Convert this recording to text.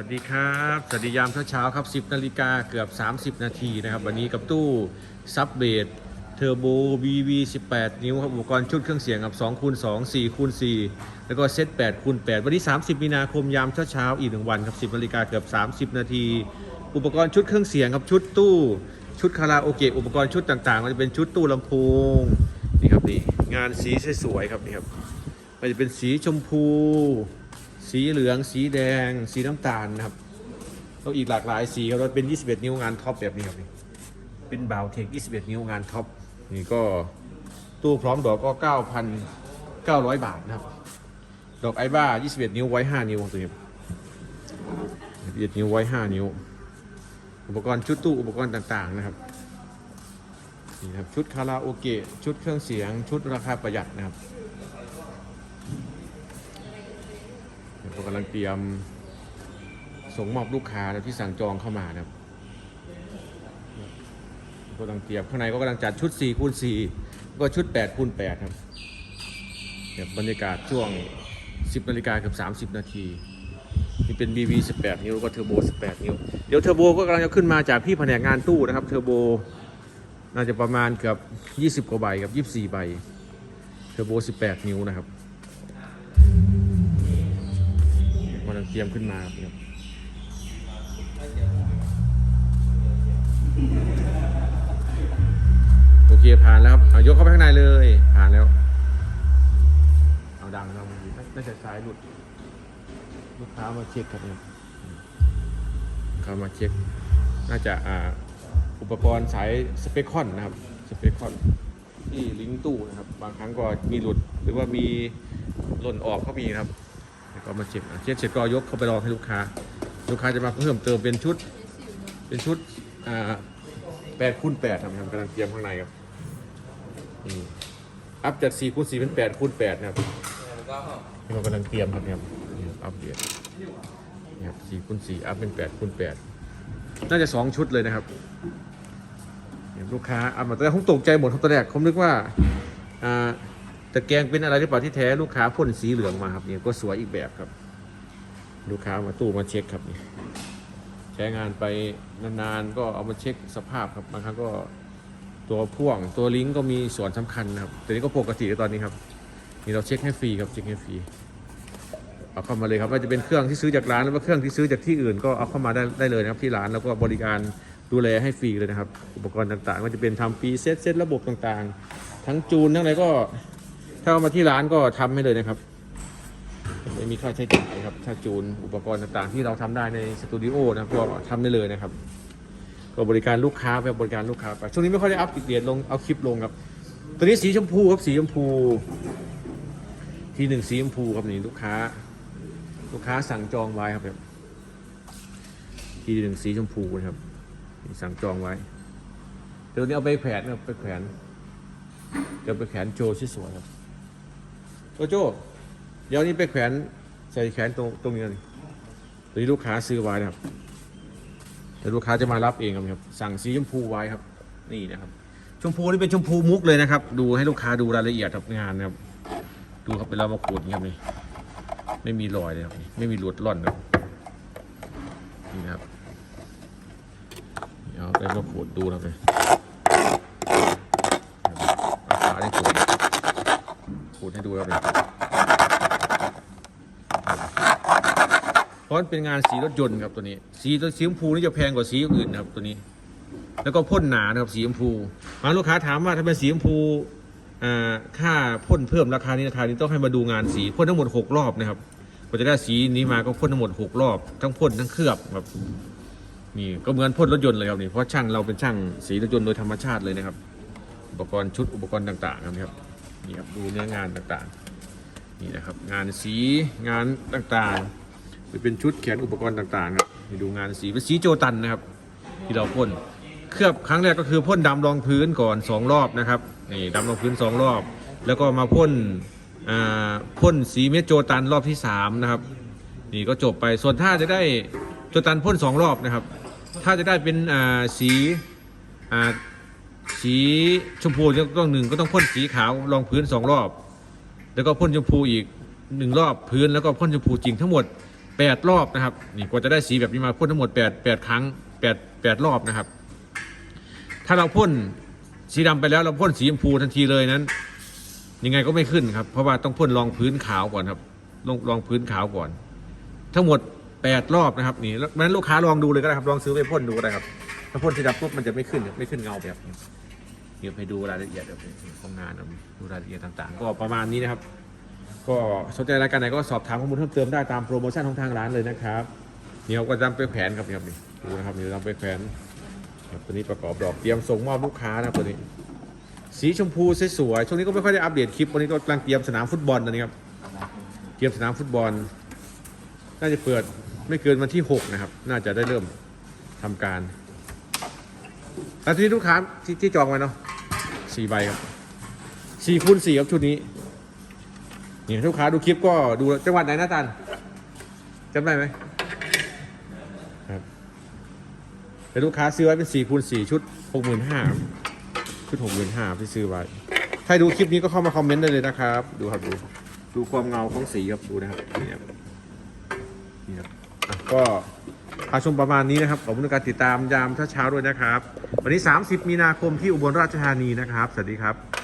วัสดีครับ สวัสดียามเช้าๆครับ 10นาฬิกาเกือบ 30 นาทีนะครับ วันนี้กับตู้ซับเบดเทอร์โบ BV 18 นิ้วครับอุปกรณ์ชุดเครื่องเสียงกับ2คูณ2 4คูณ4แล้วก็เซต8คูณ8วันนี้30 มีนาคมยามเช้าๆอีกหนึ่งวันครับ 10นาฬิกาเกือบ 30 นาที อุปกรณ์ชุดเครื่องเสียงครับชุดตู้ชุดคาราโอเกะอุปกรณ์ชุดต่างๆมันจะเป็นชุดตู้ลำโพงนี่ครับนี่งานสีสวยๆครับนี่ครับมันจะเป็นสีชมพู สีเหลือง สีแดง สีน้ำตาลนะครับแล้วอีกหลากหลายสีครับแล้วเป็น 21 นิ้วงานท็อปแบบนี้ครับนี่เป็นบาวเทค21 นิ้วงานท็อปนี่ก็ตู้พร้อมดอกก็ 9,900 บาทนะครับ ดอกไอบ้า 21 นิ้วไว้ 5 นิ้วตัวนี้21 นิ้วไว้ 5 นิ้ว อุปกรณ์ชุดตู้อุปกรณ์ต่างๆนะครับนี่ครับชุดคาราโอเกะชุดเครื่องเสียงชุดราคาประหยัดนะครับ กำลังเตรียมส่งมอบลูกค้านะที่สั่งจองเข้ามานะครับกำลังเตรียมข้างในก็กำลังจัดชุด4คูณ4ก็ชุด8คูณ8ครับเนี่ยบรรยากาศช่วง 10นาฬิกาเกือบ30 นาทีนี่เป็น BV 18 นิ้วแล้วก็เทอร์โบ 18 นิ้ว เดี๋ยวเทอร์โบก็กำลังจะขึ้นมาจากพี่แผนกงานตู้นะครับ เทอร์โบน่าจะประมาณเกือบ 20 กว่าใบกับ 24 ใบ เทอร์โบ 18 นิ้วนะครับ กำลังเตรียมขึ้นมาครับโอเคผ่านแล้วครับเอายกเข้าไปข้างในเลย ผ่านแล้ว เอาดังเราน่าจะสายหลุด ลูกค้ามาเช็คครับเนี่ยลูกค้ามาเช็ค น่าจะอ่าอุปกรณ์สายสเปคคอนนะครับสเปคคอนที่ลิงก์ตู้นะครับ บางครั้งก็มีหลุดหรือว่ามีหล่นออกก็มีนะครับ แล้วก็มาเช็คอะเช็คเสร็จก็ยกเข้าไปรองให้ลูกค้า ลูกค้าจะมาเพิ่มเติมเป็นชุด เป็นชุดอ่าแปดคูณแปดทำกำลังเตรียมข้างในครับนี่อัพจากสี่คูณสี่เป็นแปดคูณแปดนะครับนี่เรากำลังเตรียมครับเนี่ยครับนี่อัพเดียดนี่ครับสี่คูณสี่อัพเป็นแปดคูณแปดน่าจะสองชุดเลยนะครับเนี่ยลูกค้าเอามาแต่ผมตกใจหมดครับตอนแรกผมนึกว่าอ่า แตะแกงเป็นอะไรหรือเปล่าที่แท้ลูกค้าพ่นสีเหลืองมาครับนี่ก็สวยอีกแบบครับ ลูกค้ามาตู้มาเช็คครับนี่ใช้งานไปนานๆก็เอามาเช็คสภาพครับบางครั้งก็ตัวพ่วงตัวลิงก์ก็มีส่วนสำคัญนะครับแต่นี้ก็ปกติแล้วตอนนี้ครับนี่เราเช็คให้ฟรีครับเช็คให้ฟรีเอาเข้ามาเลยครับว่าจะเป็นเครื่องที่ซื้อจากร้านหรือว่าเครื่องที่ซื้อจากที่อื่น ก็เอาเข้ามาได้ได้เลยนะครับที่ร้านแล้วก็บริการดูแลให้ฟรีเลยนะครับ อุปกรณ์ต่างๆก็จะเป็นทำฟรีเซตเซตระบบต่างๆ ทั้งจูนทั้งอะไรก็ ถ้าเอามาที่ร้านก็ทำให้เลยนะครับไม่มีค่าใช้จ่ายครับ ถ้าจูนอุปกรณ์ต่างๆ ที่เราทำได้ในสตูดิโอนะก็ทำได้เลยนะครับ ก็บริการลูกค้าไปบริการลูกค้าไปช่วงนี้ไม่ค่อยได้อัพติดเดียดลงเอาคลิปลงครับตัวนี้สีชมพูครับสีชมพู ทีหนึ่งสีชมพูครับนี่ลูกค้า ลูกค้าสั่งจองไว้ครับทีหนึ่งสีชมพูนะครับสั่งจองไว้เดี๋ยวนี้เอาไปแขวนครับไปแขวนเดี๋ยวไปแขวนโจที่สวยครับ โจโจเดี๋ยวนี้ไปแขวนใส่แขนตรงตรงนี้นี่ตัวนี้ลูกค้าซื้อไว้นะครับเดี๋ยวลูกค้าจะมารับเองครับ สั่งสีชมพูไว้ครับ นี่นะครับ ชมพูนี่เป็นชมพูมุกเลยนะครับ ดูให้ลูกค้าดูรายละเอียดครับงานนะครับ ดูครับเป็นเรามาขูดนี้ครับนี่ ไม่มีรอยเลยครับนี่ไม่มีหลุดร่อนครับนี่นะครับ เดี๋ยวไปมาขูดดูนะครับเลย ราคาได้ขูด ขูดให้ดูครับเลยเพราะมันเป็นงานสีรถยนต์ครับตัวนี้ สีตัวสีชมพูนี่จะแพงกว่าสีอื่นนะครับตัวนี้ แล้วก็พ่นหนานะครับสีชมพูมาลูกค้าถามว่าถ้าเป็นสีชมพูค่าพ่นเพิ่มราคานี้ราคานี้ต้องให้มาดูงานสีพ่นทั้งหมดหกรอบนะครับกว่าจะได้สีนี้มาก็พ่นทั้งหมดหกรอบ ทั้งพ่นทั้งเคลือบครับนี่ก็เหมือนพ่นรถยนต์เลยครับนี่เพราะช่างเราเป็นช่างสีรถยนต์โดยธรรมชาติเลยนะครับ อุปกรณ์ชุดอุปกรณ์ต่างๆนะครับ นี่ครับดูเนื้องานต่างๆ นี่นะครับ งานสีงานต่างๆหรือเป็นชุดแขนอุปกรณ์ต่างๆครับนี่ดูงานสีเป็นสีโจตันนะครับ ที่เราพ่นเคลือบครั้งแรกก็คือพ่นดำรองพื้นก่อนสองรอบนะครับนี่ดำรองพื้นสองรอบ แล้วก็มาพ่นพ่นสีเม็ดโจตันรอบที่สามนะครับนี่ก็จบไปส่วนถ้าจะได้โจตันพ่นสองรอบนะครับ ถ้าจะได้เป็นสี สีชมพูต้องหนึ่งก็ต้องพ่นสีขาวรองพื้นสองรอบ แล้วก็พ่นชมพูอีกหนึ่งรอบพื้นแล้วก็พ่นชมพูจริงทั้งหมดแปดรอบนะครับนี่กว่าจะได้สีแบบนี้มาพ่นทั้งหมดแปดแปดครั้งแปดแปดรอบนะครับ ถ้าเราพ่นสีดำไปแล้วเราพ่นสีชมพูทันทีเลยนั้น ยังไงก็ไม่ขึ้นครับ เพราะว่าต้องพ่นรองพื้นขาวก่อนครับลงรองพื้นขาวก่อน ทั้งหมดแปดรอบนะครับนี่แล้วนั้นลูกค้าลองดูเลยก็ได้ครับลองซื้อไปพ่นดูก็ได้ครับถ้าพ่นสีดำปุ๊บมันจะไม่ขึ้นไม่ขึ้นเงาแบบนี้ เดี๋ยวไปดูรายละเอียดเดี๋ยวไปของงานเอาดูรายละเอียดต่างๆ ก็ประมาณนี้นะครับ ก็สนใจรายการไหนก็สอบถามข้อมูลเพิ่มเติมได้ตามโปรโมชั่นของทางร้านเลยนะครับเดี๋ยวก็จำไปแขวนครับนี่ครับนี่ดูนะครับเดี๋ยวจำไปแขวนครับตัวนี้ประกอบดอกเตรียมส่งมอบลูกค้านะตัวนี้ สีชมพูสวยๆช่วงนี้ก็ไม่ค่อยได้อัปเดตคลิปวันนี้ก็กำลังเตรียมสนามฟุตบอลนะครับเตรียมสนามฟุตบอล น่าจะเปิดไม่เกินวันที่ 6 นะครับ น่าจะได้เริ่มทำการแล้วทีนี้ลูกค้าที่ที่จองไว้เนาะ สี่ใบครับสี่คูณสี่ครับชุดนี้นี่ลูกค้าดูคลิปก็ดูจังหวัดไหนนะตันจำได้ไหมครับแต่ลูกค้าซื้อไว้เป็นสี่คูณสี่ชุดหกหมื่นห้าชุดหกหมื่นห้าที่ซื้อไว้ใครดูคลิปนี้ก็เข้ามาคอมเมนต์ได้เลยนะครับ ดูครับดูดูความเงาของสีครับดูนะครับนี่ครับนี่ครับก็ พาชมประมาณนี้นะครับขอบคุณในการติดตามยามเช้าๆด้วยนะครับ วันนี้ 30 มีนาคมที่อุบลราชธานีนะครับ สวัสดีครับ